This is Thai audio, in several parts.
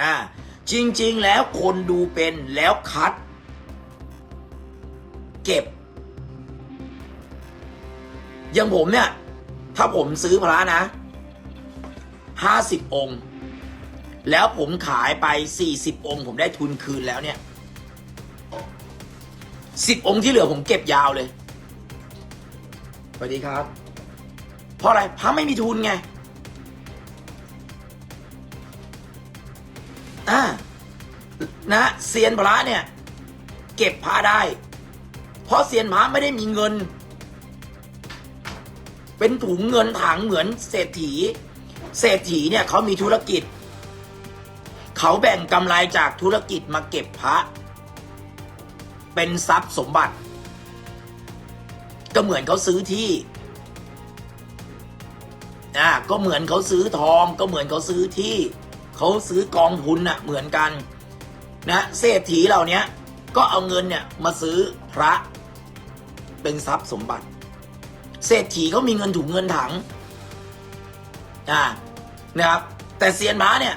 อ่าจริง ๆ แล้วคนดูเป็นแล้วคัด เก็บอย่างผมเนี่ย ถ้าผมซื้อพระนะห้าสิบองค์ แล้วผมขายไปสี่สิบองค์ ผมได้ทุนคืนแล้วเนี่ยสิบองค์ที่เหลือผมเก็บยาวเลยสวัสดีครับ เพราะอะไรพระไม่มีทุนไง อ่านะเซียนพระเนี่ย เก็บพระได้ เพราะเซียนพระไม่ได้มีเงิน เป็นถุงเงินถังเหมือนเศรษฐี เศรษฐีเนี่ยเขามีธุรกิจ เขาแบ่งกำไรจากธุรกิจมาเก็บพระ เป็นทรัพย์สมบัติ ก็เหมือนเขาซื้อที่อ่าก็เหมือนเขาซื้อทองก็เหมือนเขาซื้อที่ เขาซื้อกองทุนน่ะเหมือนกันนะเศรษฐีเหล่านี้ก็เอาเงินเนี่ยมาซื้อพระเป็นทรัพย์สมบัติ เศรษฐีเขามีเงินถุงเงินถังอ่านะครับ แต่เซียนม้าเนี่ย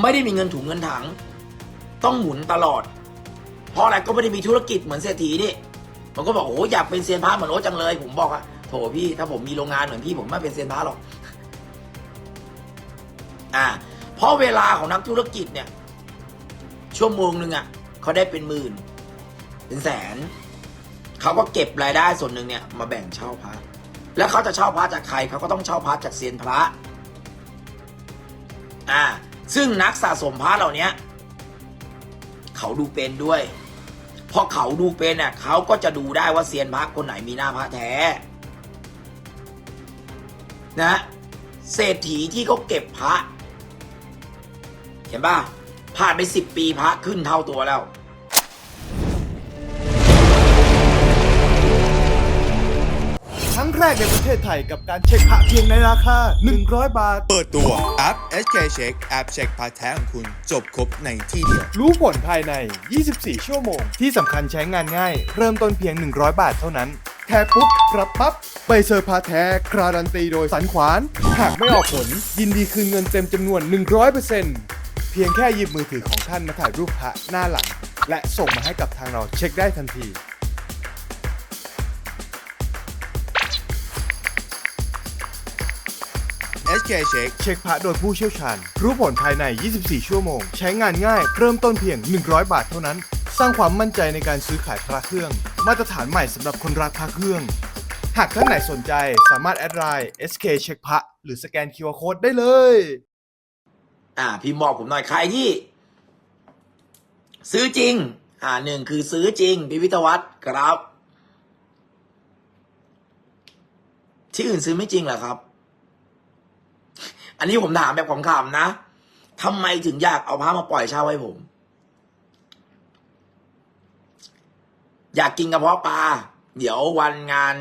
ไม่ได้มีเงินถุงเงินถัง ต้องหมุนตลอด เพราะอะไรก็ไม่ได้มีธุรกิจเหมือนเศรษฐีนี่มันก็บอกโอ้อยากเป็นเซียนพระเหมือนโอ๊ตจังเลย ผมบอกอะโถพี่ถ้าผมมีโรงงานเหมือนพี่ผมไม่เป็นเซียนพระหรอก อ่าเพราะเวลาของนักธุรกิจเนี่ย ชั่วโมงหนึ่งอะเขาได้เป็นหมื่น เป็นแสน เขาก็เก็บรายได้ส่วนหนึ่งเนี่ย มาแบ่งเช่าพระแล้วเขาจะเช่าพระจากใครเขาก็ต้องเช่าพระจากเซียนพระอ่าซึ่งนักสะสมพระเหล่านี้เขาดูเป็นด้วยเพราะเขาดูเป็นเนี่ยเขาก็จะดูได้ว่าเซียนพระคนไหนมีหน้าพระแท้นะเศรษฐีที่เขาเก็บพระ เห็นป่ะผ่านไปสิบปีพระขึ้นเท่าตัวแล้ว ครั้งแรกในประเทศไทยกับการเช็คพระเพียงในราคา 100 บาท เปิดตัวแอป SK Check แอปเช็คพาร์ทแท้ของคุณจบครบในที่เดียว รู้ผลภายใน 24 ชั่วโมง ที่สำคัญใช้งานง่าย เริ่มต้นเพียง 100 บาทเท่านั้นแค่ปุ๊บรับปั๊บใบเซอร์พาแท้การันตีโดยสันขวาน หากไม่ออกผล ยินดีคืนเงินเต็มจำนวน 100% เพียงแค่หยิบมือถือของท่านมาถ่ายรูปพระหน้าหลัง และส่งมาให้กับทางเราเช็คได้ทันที SK Check เช็คพระโดยผู้เชี่ยวชาญ รู้ผลภายใน 24 ชั่วโมง ใช้งานง่าย เริ่มต้นเพียง 100 บาทเท่านั้น สร้างความมั่นใจในการซื้อขายพระเครื่อง มาตรฐานใหม่สำหรับคนรักพระเครื่อง หากท่านไหนสนใจสามารถแอดไลน์ SK เช็คพระหรือสแกน QR Code ได้เลย อ่าพี่บอกผมหน่อยใครที่ ซื้อจริง อ่าหนึ่งคือซื้อจริงพิพิธวัตรครับ ที่อื่นซื้อไม่จริงเหรอครับ อันนี้ผมถามแบบขำๆนะทำไมถึงอยากเอาพระมาปล่อยเช่าให้ผม อยากกินกระเพาะปลาเดี๋ยววันงาน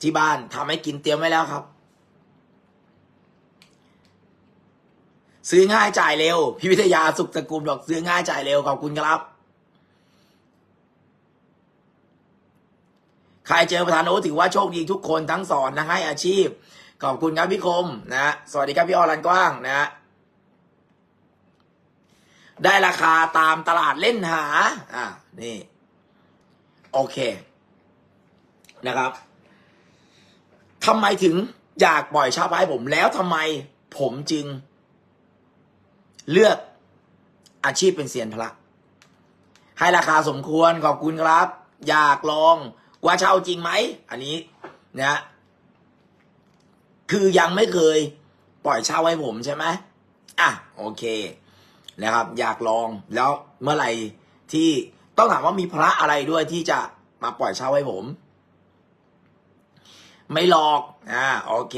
ที่บ้านทำให้กินเตรียมไว้แล้วครับ ซื้อง่ายจ่ายเร็ว พิวิทยาสุขสกุลบอกซื้อง่ายจ่ายเร็วขอบคุณครับ ใครเจอประธานโอตถือว่าโชคดีทุกคนทั้งสอนทั้งให้อาชีพ ขอบคุณครับพี่คมนะสวัสดีครับพี่ออรันกว้างนะได้ราคาตามตลาดเล่นหา อ่า นี่ โอเค นะครับทำไมถึงอยากปล่อยชาพให้ผมแล้วทำไมผมจึง เลือกอาชีพเป็นเซียนพระ ให้ราคาสมควรขอบคุณครับ อยากลองว่าเช่าจริงไหม อันนี้นะคือยังไม่เคยปล่อยเช่าให้ผมใช่ไหมอะโอเคนะครับ อยากลองแล้วเมื่อไหร่ที่ต้องถามว่ามีพระอะไรด้วยที่จะมาปล่อยเช่าให้ผม ไม่หลอกอ่าโอเค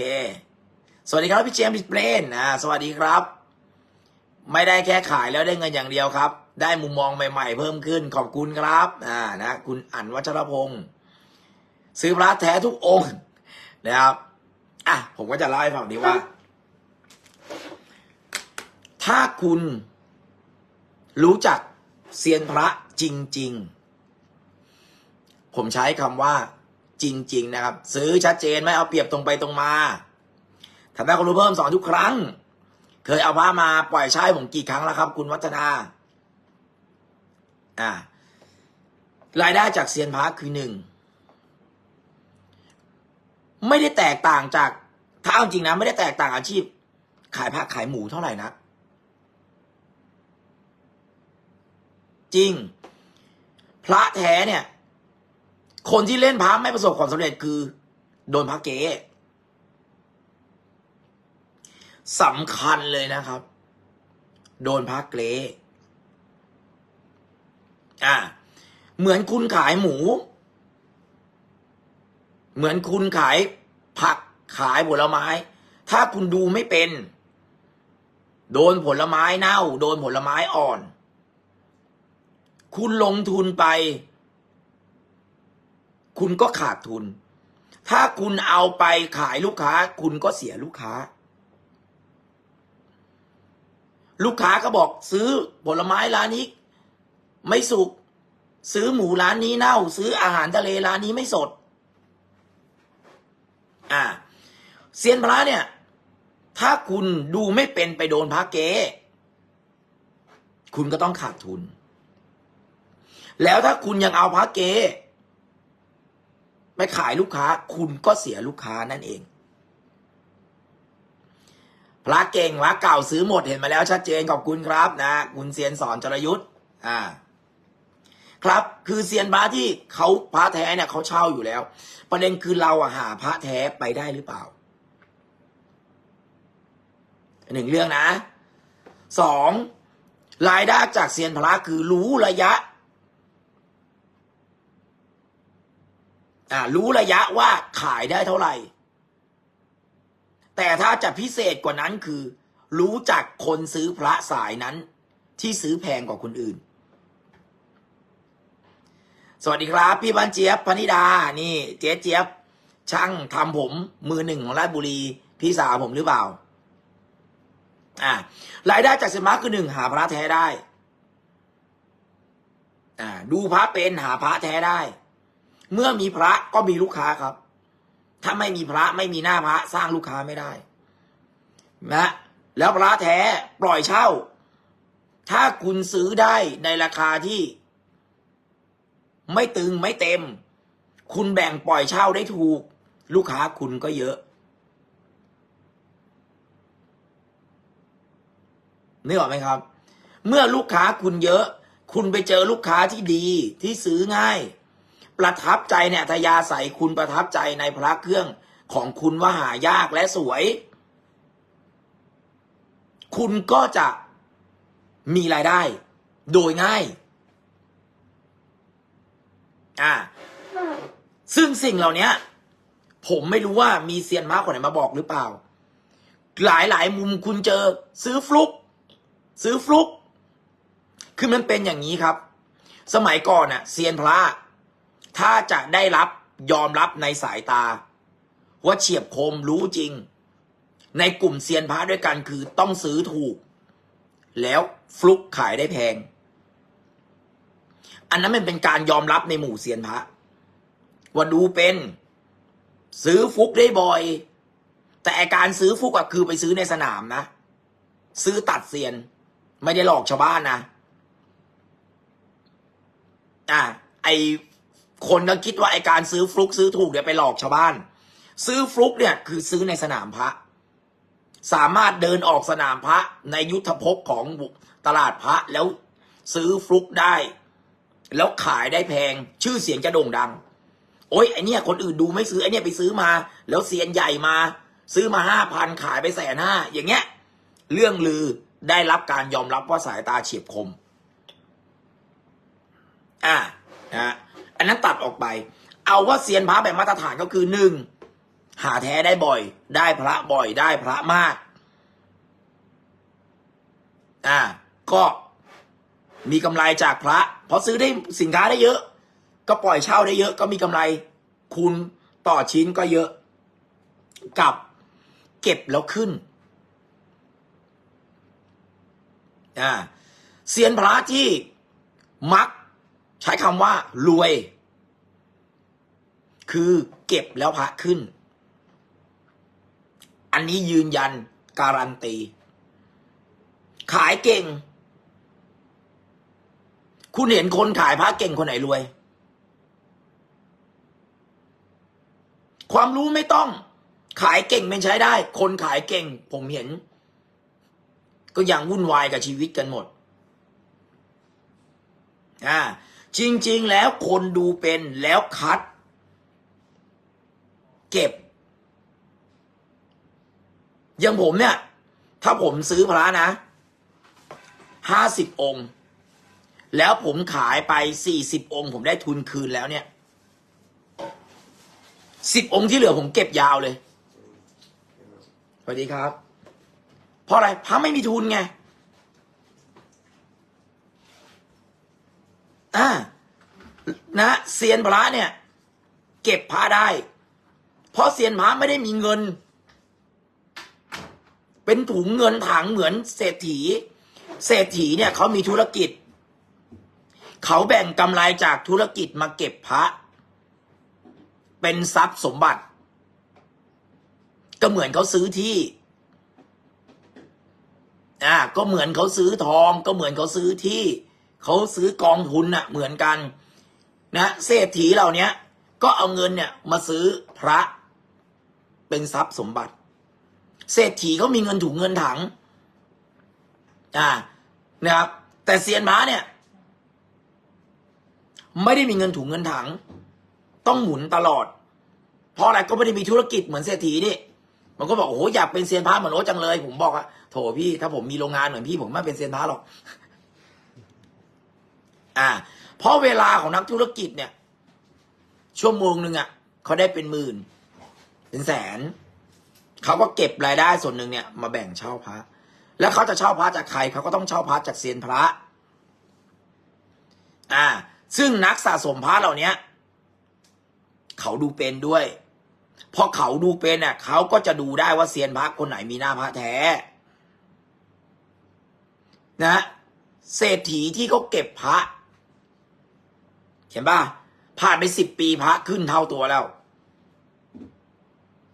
สวัสดีครับพี่เจมส์ดิสเปลนอ่าสวัสดีครับ ไม่ได้แค่ขายแล้วได้เงินอย่างเดียวครับ ได้มุมมองใหม่ ๆ เพิ่มขึ้นขอบคุณครับอ่านะคุณอั๋นวัชรพงศ์ซื้อพระแท้ทุกองค์นะครับอะผมก็จะเล่าให้ฟังดีว่า ถ้าคุณรู้จักเซียนพระจริง ๆ ผมใช้คำว่าจริง ๆ นะครับ ซื้อชัดเจนไม่เอาเปรียบตรงไปตรงมาถ้าได้ความรู้เพิ่มสอนทุกครั้ง เคยเอาพระมาปล่อยเช่าให้ผมกี่ครั้งแล้วครับ คุณวัฒนา อ่า รายได้จากเซียนพระคือหนึ่ง ไม่ได้แตกต่างจาก ถ้าเอาจริงนะ ไม่ได้แตกต่างอาชีพ ขายผักขายหมูเท่าไหร่นะจริง พระแท้เนี่ย คนที่เล่นพระไม่ประสบความสำเร็จคือ โดนพระเก๊ สำคัญเลยนะครับ โดนพระเก๊อ่า เหมือนคุณขายหมู เหมือนคุณขายผักขายผลไม้ ถ้าคุณดูไม่เป็น โดนผลไม้เน่า โดนผลไม้อ่อน คุณลงทุนไป คุณก็ขาดทุน ถ้าคุณเอาไปขายลูกค้า คุณก็เสียลูกค้า ลูกค้าก็บอกซื้อผลไม้ร้านนี้ ไม่สุกซื้อหมูร้านนี้เน่า ซื้ออาหารทะเลร้านนี้ไม่สด อ่าเซียนพระเนี่ย ถ้าคุณดูไม่เป็นไปโดนพระเก๊คุณก็ต้องขาดทุน แล้วถ้าคุณยังเอาพระเก๊ไปขายลูกค้า คุณก็เสียลูกค้านั่นเอง พระเก่งพระเก่าซื้อหมดเห็นมาแล้วชัดเจนขอบคุณครับนะคุณเซียนสอนจรยุทธ์อ่า ครับคือเซียนพระที่เขาพระแท้เนี่ยเขาเช่าอยู่แล้ว ประเด็นคือเราอะหาพระแท้ไปได้หรือเปล่าหนึ่งเรื่องนะสองรายได้จากเซียนพระคือรู้ระยะอ่ารู้ระยะว่าขายได้เท่าไหร่ แต่ถ้าจะพิเศษกว่านั้นคือ รู้จักคนซื้อพระสายนั้น ที่ซื้อแพงกว่าคนอื่น สวัสดีครับ พี่บ้านเจี๊ยบพนิดา นี่ เจ๊เจี๊ยบ ช่างทำผมมือหนึ่งของราชบุรี พี่สาวผมหรือเปล่า อ่ารายได้จากสินค้าคือหนึ่งหาพระแท้ได้ อ่า ดูพระเป็นหาพระแท้ได้ เมื่อมีพระก็มีลูกค้าครับ ถ้าไม่มีพระไม่มีหน้าพระสร้างลูกค้าไม่ได้นะแล้วพระแท้ปล่อยเช่า ถ้าคุณซื้อได้ในราคาที่ ไม่ตึงไม่เต็ม คุณแบ่งปล่อยเช่าได้ถูก ลูกค้าคุณก็เยอะนึกออกไหมครับ เมื่อลูกค้าคุณเยอะ คุณไปเจอลูกค้าที่ดีที่ซื้อง่าย ประทับใจเนี่ยทยาใส่คุณประทับใจในพระเครื่องของคุณว่าหายากและสวย คุณก็จะมีรายได้ โดยง่าย อ่า ซึ่งสิ่งเหล่านี้ผมไม่รู้ว่ามีเซียนมาคนไหนมาบอกหรือเปล่า หลายหลายมุมคุณเจอ ซื้อฟลุก ซื้อฟลุก คือมันเป็นอย่างนี้ครับ สมัยก่อนน่ะเซียนพระ ถ้าจะได้รับยอมรับในสายตา ว่าเฉียบคมรู้จริง ในกลุ่มเซียนพระด้วยกันคือต้องซื้อถูก แล้วฟลุกขายได้แพง อันนั้นมันเป็นการยอมรับในหมู่เซียนพระว่าดูเป็น ซื้อฟุกได้บ่อย แต่อ้การซื้อฟุกอะคือไปซื้อในสนามนะ ซื้อตัดเซียน ไม่ได้หลอกชาวบ้านนะอะไอ คนก็คิดว่าไอการซื้อฟลุกซื้อถูกเนี่ยไปหลอกชาวบ้าน ซื้อฟลุกเนี่ยคือซื้อในสนามพระ สามารถเดินออกสนามพระในยุทธภพของตลาดพระแล้วซื้อฟลุกได้ แล้วขายได้แพง ชื่อเสียงจะโด่งดัง โอ๊ยไอเนี่ยคนอื่นดูไม่ซื้อไอเนี่ยไปซื้อมา แล้วเซียนใหญ่มา ซื้อมาห้าพันขายไปแสนห้าอย่างเงี้ย เรื่องลือได้รับการยอมรับว่าสายตาเฉียบคม อ่านะ อันนั้นตัดออกไป เอาว่าเซียนพระแบบมาตรฐานก็คือหนึ่งหาแท้ได้บ่อย ได้พระบ่อยได้พระมาก อ่า ก็มีกำไรจากพระเพราะซื้อได้สินค้าได้เยอะ ก็ปล่อยเช่าได้เยอะ ก็มีกำไรคูณต่อชิ้นก็เยอะ กับเก็บแล้วขึ้น อ่าเซียนพระที่มัก ใช้คำว่ารวย คือเก็บแล้วพระขึ้น อันนี้ยืนยันการันตี ขายเก่ง คุณเห็นคนขายพระเก่งคนไหนรวย ความรู้ไม่ต้อง ขายเก่งเป็นใช้ได้ คนขายเก่ง ผมเห็น ก็ยังวุ่นวายกับชีวิตกันหมดอ่า จริง ๆ แล้วคนดูเป็นแล้วคัด เก็บ อย่างผมเนี่ย ถ้าผมซื้อพระนะห้าสิบองค์ แล้วผมขายไปสี่สิบองค์ ผมได้ทุนคืนแล้วเนี่ยสิบองค์ที่เหลือผมเก็บยาวเลยสวัสดีครับ เพราะอะไรพระไม่มีทุนไง อ่านะเซียนพระเนี่ย เก็บพระได้ เพราะเซียนพระไม่ได้มีเงิน เป็นถุงเงินถังเหมือนเศรษฐี เศรษฐีเนี่ยเขามีธุรกิจ เขาแบ่งกำไรจากธุรกิจมาเก็บพระ เป็นทรัพย์สมบัติ ก็เหมือนเขาซื้อที่อ่าก็เหมือนเขาซื้อทองก็เหมือนเขาซื้อที่ เขาซื้อกองทุนน่ะเหมือนกัน นะเศรษฐีเหล่านี้ก็เอาเงินเนี่ยมาซื้อพระเป็นทรัพย์สมบัติ เศรษฐีเขามีเงินถุงเงินถังอ่านะครับ แต่เซียนม้าเนี่ย ไม่ได้มีเงินถุงเงินถัง ต้องหมุนตลอด เพราะอะไรก็ไม่ได้มีธุรกิจเหมือนเศรษฐีนี่มันก็บอกโอ้โหอยากเป็นเซียนพระเหมือนโอ๊ตจังเลย ผมบอกอะโถพี่ถ้าผมมีโรงงานเหมือนพี่ผมไม่เป็นเซียนพระหรอก อ่า เพราะเวลาของนักธุรกิจเนี่ย ชั่วโมงหนึ่งอะเขาได้เป็นหมื่นเป็นแสนเขาก็เก็บรายได้ส่วนหนึ่งเนี่ย มาแบ่งเช่าพระ แล้วเขาจะเช่าพระจากใครเขาก็ต้องเช่าพระจากเซียนพระ อ่า ซึ่งนักสะสมพระเหล่านี้เขาดูเป็นด้วยพอเขาดูเป็นเนี่ยเขาก็จะดูได้ว่าเซียนพระคนไหนมีหน้าพระแท้ นะ เศรษฐีที่เขาเก็บพระ เห็นป่ะผ่านไปสิบปีพระขึ้นเท่าตัวแล้ว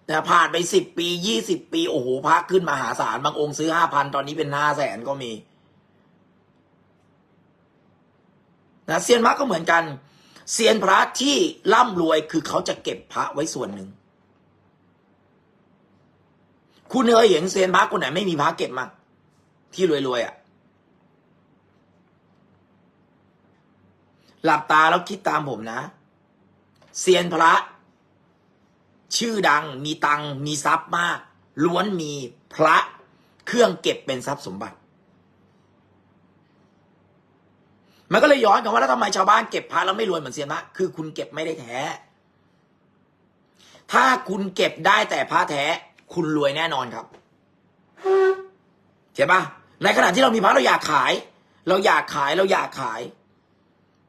นะผ่านไปสิบปียี่สิบปีโอ้โหพระขึ้นมหาศาลบางองค์ซื้อห้าพันตอนนี้เป็นห้าแสนก็มีนะเซียนพระก็เหมือนกัน เซียนพระที่ร่ำรวยคือเขาจะเก็บพระไว้ส่วนหนึ่ง คุณเคยเห็นเซียนพระคนไหนไม่มีพระเก็บมั้งที่รวยๆอะ หลับตาแล้วคิดตามผมนะเซียนพระ ชื่อดังมีตังมีทรัพย์มาก ล้วนมีพระเครื่องเก็บเป็นทรัพย์สมบัติ มันก็เลยย้อนกลับว่าแล้วทำไมชาวบ้านเก็บพระแล้วไม่รวยเหมือนเซียนพระคือคุณเก็บไม่ได้แท้ ถ้าคุณเก็บได้แต่พระแท้ คุณรวยแน่นอนครับเห็นปะในขณะที่เรามีพระเราอยากขาย เราอยากขายเราอยากขาย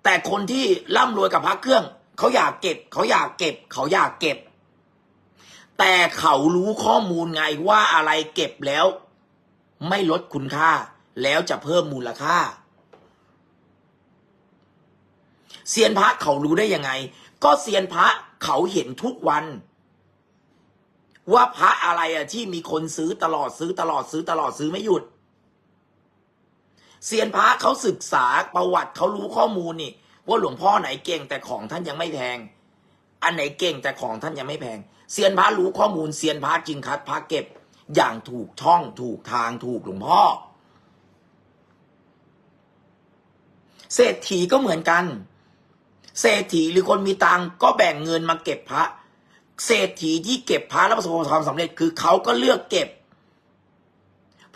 แต่คนที่ร่ำรวยกับพระเครื่อง เขาอยากเก็บ เขาอยากเก็บ เขาอยากเก็บ แต่เขารู้ข้อมูลไงว่าอะไรเก็บแล้ว ไม่ลดคุณค่า แล้วจะเพิ่มมูลค่าเซียนพระเขารู้ได้ยังไง ก็เซียนพระเขาเห็นทุกวัน ว่าพระอะไรอะที่มีคนซื้อตลอดซื้อตลอดซื้อตลอดซื้อไม่หยุด เซียนพระเขาศึกษาประวัติเขารู้ข้อมูลนี่ ว่าหลวงพ่อไหนเก่งแต่ของท่านยังไม่แพง อันไหนเก่งแต่ของท่านยังไม่แพง เซียนพระรู้ข้อมูลเซียนพระจริงคัดพระเก็บ อย่างถูกช่องถูกทางถูกหลวงพ่อ เศรษฐีก็เหมือนกัน เศรษฐีหรือคนมีตังก็แบ่งเงินมาเก็บพระ เศรษฐีที่เก็บพระแล้วประสบความสำเร็จคือเขาก็เลือกเก็บ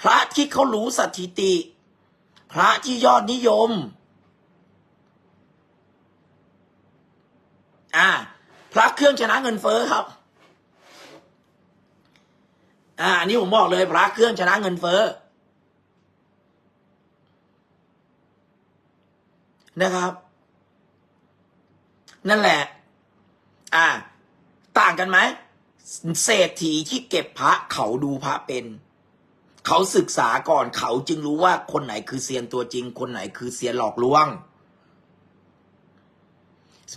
พระที่เขารู้สถิติ พระที่ยอดนิยม อ่า พระเครื่องชนะเงินเฟ้อครับ อ่าอันนี้ผมบอกเลย พระเครื่องชนะเงินเฟ้อนะครับ นั่นแหละ อ่า ต่างกันไหมเศรษฐีที่เก็บพระเขาดูพระเป็น เขาศึกษาก่อนเขาจึงรู้ว่าคนไหนคือเซียนตัวจริง คนไหนคือเซียนหลอกลวง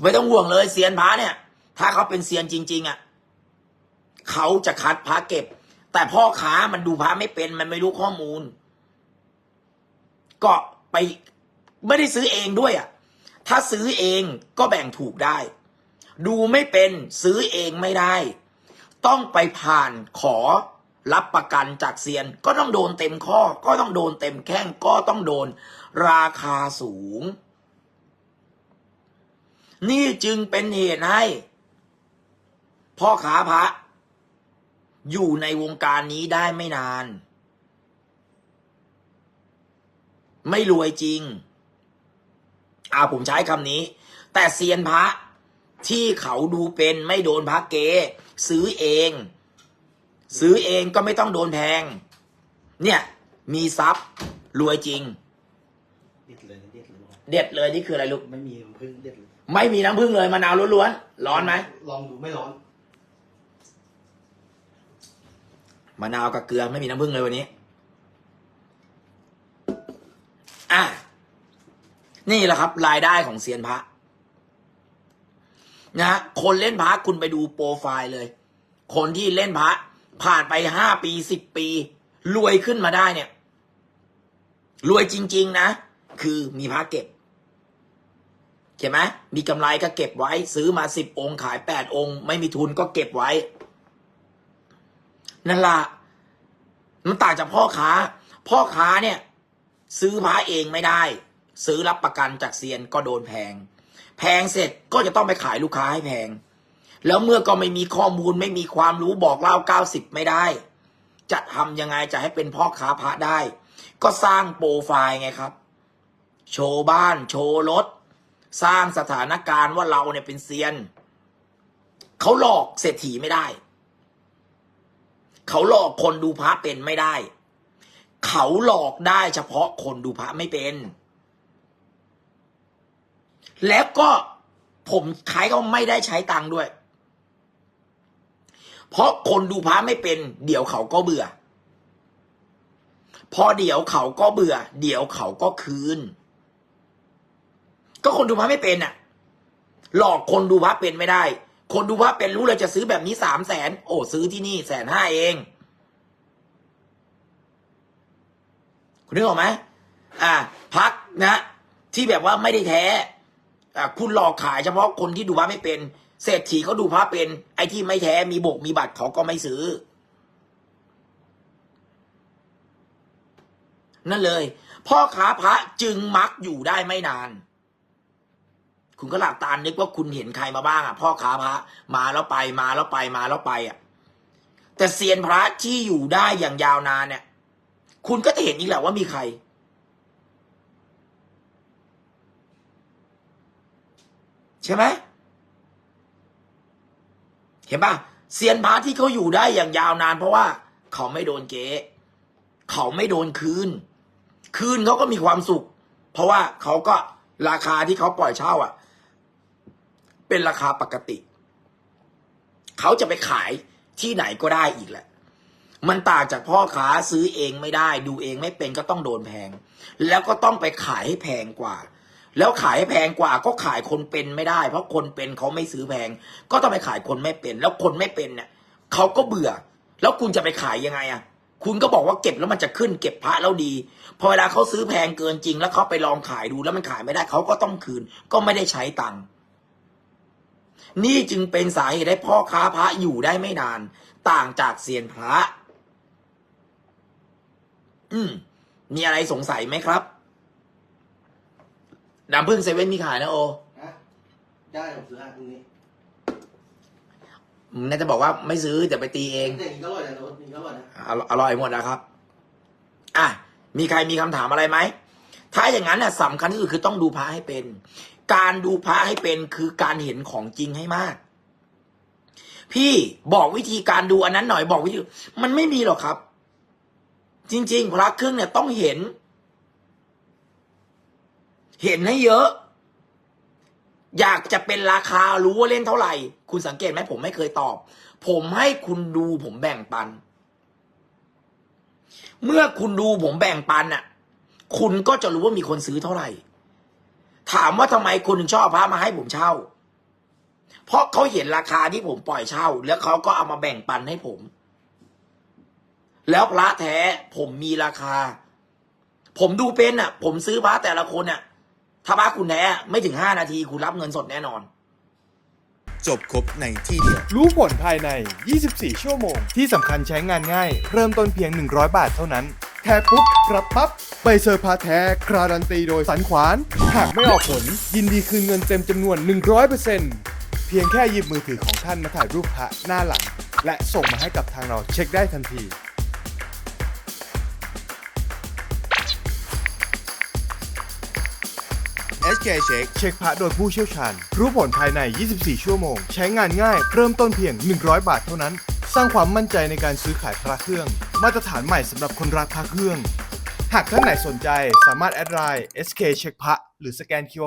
ไม่ต้องห่วงเลยเซียนพระเนี่ย ถ้าเขาเป็นเซียนจริง ๆอะเขาจะคัดพระเก็บ แต่พ่อค้ามันดูพระไม่เป็นมันไม่รู้ข้อมูล ก็ไปไม่ได้ซื้อเองด้วยอะ ถ้าซื้อเองก็แบ่งถูกได้ ดูไม่เป็นซื้อเองไม่ได้ ต้องไปผ่านขอ รับประกันจากเซียนก็ต้องโดนเต็มข้อ ก็ต้องโดนเต็มแข้งก็ต้องโดนราคาสูง นี่จึงเป็นเหตุให้พ่อค้าพระอยู่ในวงการนี้ได้ไม่นาน ไม่รวยจริง อ่าผมใช้คำนี้ แต่เซียนพระที่เขาดูเป็นไม่โดนพระเก ซื้อเอง ซื้อเองก็ไม่ต้องโดนแพง เนี่ย มีทรัพย์รวยจริง เด็ดเลยเด็ดเลยว่ะเด็ดเลยนี่คืออะไรลูก ไม่มีน้ำผึ้งเด็ดเลยไม่มีน้ำผึ้งเลยมะนาวล้วนๆร้อนไหมลองดูไม่ร้อนมะนาวกับเกลือไม่มีน้ำผึ้งเลยวันนี้ อะ นี่แหละครับ รายได้ของเซียนพระนะฮะคนเล่นพระคุณไปดูโปรไฟล์เลย คนที่เล่นพระ ผ่านไปห้าปีสิบปี รวยขึ้นมาได้เนี่ย รวยจริง ๆ นะ คือมีพระเก็บเห็นไหมมีกำไรก็เก็บไว้ ซื้อมาสิบองค์ขายแปดองค์ ไม่มีทุนก็เก็บไว้ นั่นละมันต่างจากพ่อค้า พ่อค้าเนี่ย ซื้อพระเองไม่ได้ ซื้อรับประกันจากเซียนก็โดนแพง แพงเสร็จก็จะต้องไปขายลูกค้าให้แพง แล้วเมื่อก็ไม่มีข้อมูลไม่มีความรู้บอกเล่าเก้าสิบไม่ได้ จะทำยังไงจะให้เป็นพ่อค้าพระได้ ก็สร้างโปรไฟล์ไงครับ โชว์บ้าน โชว์รถ สร้างสถานการณ์ว่าเราเนี่ยเป็นเซียน เขาหลอกเศรษฐีไม่ได้ เขาหลอกคนดูพระเป็นไม่ได้ เขาหลอกได้เฉพาะคนดูพระไม่เป็น แล้วก็ผมขายก็ไม่ได้ใช้ตังค์ด้วย เพราะคนดูพระไม่เป็น เดี๋ยวเขาก็เบื่อ พอเดี๋ยวเขาก็เบื่อ เดี๋ยวเขาก็คืน ก็คนดูพระไม่เป็นน่ะ หลอกคนดูพระเป็นไม่ได้ คนดูพระเป็นรู้เลยจะซื้อแบบนี้สามแสนโอ้ซื้อที่นี่แสนห้าเอง คุณนึกออกไหมอ่า พักนะ ที่แบบว่าไม่ได้แท้อ่าคุณหลอกขายเฉพาะคนที่ดูพระไม่เป็น เศรษฐีเขาดูพระเป็น ไอ้ที่ไม่แท้มีบกมีบัตรเขาก็ไม่ซื้อ นั่นเลย พ่อค้าพระจึงมักอยู่ได้ไม่นาน คุณก็หลับตานึกว่าคุณเห็นใครมาบ้างอะ พ่อค้าพระมาแล้วไปมาแล้วไปมาแล้วไปอะ แต่เซียนพระที่อยู่ได้อย่างยาวนานเนี่ย คุณก็จะเห็นอีกแหละว่ามีใครใช่ไหม ห็นปะเซียนพระที่เขาอยู่ได้อย่างยาวนาน เพราะว่าเขาไม่โดนเก๊เขาไม่โดนคืน คืนเขาก็มีความสุข เพราะว่าเขาก็ราคาที่เขาปล่อยเช่าอะ เป็นราคาปกติ เขาจะไปขายที่ไหนก็ได้อีกแหละ มันต่างจากพ่อค้าซื้อเองไม่ได้ ดูเองไม่เป็นก็ต้องโดนแพง แล้วก็ต้องไปขายให้แพงกว่า แล้วขายแพงกว่าก็ขายคนเป็นไม่ได้ เพราะคนเป็นเขาไม่ซื้อแพง ก็ต้องไปขายคนไม่เป็น แล้วคนไม่เป็นเนี่ยเขาก็เบื่อ แล้วคุณจะไปขายยังไงอะ คุณก็บอกว่าเก็บแล้วมันจะขึ้น เก็บพระแล้วดี พอเวลาเขาซื้อแพงเกินจริง แล้วเขาไปลองขายดูแล้วมันขายไม่ได้เขาก็ต้องคืน ก็ไม่ได้ใช้ตังค์นี่จึงเป็นสาเหตุให้พ่อค้าพระอยู่ได้ไม่นาน ต่างจากเซียนพระ อืมมีอะไรสงสัยไหมครับ น้ำพึ่งเซเว่นมีขายนะโอนะได้ผมซื้อให้พรุ่งนี้มึงน่าจะบอกว่าไม่ซื้อแต่ไปตีเอง แต่อีกก็อร่อยนะโน้ตอีกก็อร่อยนะอร่อยอร่อยหมดนะครับ อะ มีใครมีคำถามอะไรไหม ถ้าอย่างนั้นน่ะสำคัญที่สุดคือต้องดูพระให้เป็น การดูพระให้เป็นคือการเห็นของจริงให้มาก พี่บอกวิธีการดูอันนั้นหน่อยบอกวิธีมันไม่มีหรอกครับ จริง ๆ พระเครื่องเนี่ยต้องเห็น เห็นให้เยอะ อยากจะเป็นราคารู้ว่าเล่นเท่าไหร่ คุณสังเกตไหมผมไม่เคยตอบ ผมให้คุณดูผมแบ่งปัน เมื่อคุณดูผมแบ่งปันน่ะ คุณก็จะรู้ว่ามีคนซื้อเท่าไหร่ ถามว่าทำไมคุณถึงชอบเอาพระมาให้ผมเช่า เพราะเขาเห็นราคาที่ผมปล่อยเช่า แล้วเขาก็เอามาแบ่งปันให้ผม แล้วพระแท้ผมมีราคาผมดูเป็นอะ ผมซื้อพระแต่ละคนอะ ถ้าพระคุณแท้ไม่ถึงห้านาทีคุณรับเงินสดแน่นอน จบครบในที่เดียว รู้ผลภายใน 24 ชั่วโมง ที่สำคัญใช้งานง่าย เริ่มต้นเพียง 100 บาทเท่านั้น แท้ปุ๊บ รับปั๊บ ใบเซอร์พาแท้การันตีโดยสันขวาน หากไม่ออกผล ยินดีคืนเงินเต็มจำนวน 100%เพียงแค่หยิบมือถือของท่านมาถ่ายรูปพระหน้าหลัง และส่งมาให้กับทางเราเช็คได้ทันที SK Check เช็คพระโดยผู้เชี่ยวชาญ รู้ผลภายใน 24 ชั่วโมง ใช้งานง่าย เริ่มต้นเพียง 100 บาทเท่านั้น สร้างความมั่นใจในการซื้อขายพระเครื่อง มาตรฐานใหม่สำหรับคนรักพระเครื่อง หากท่านไหนสนใจสามารถแอดไลน์ SK เช็คพระหรือสแกน QR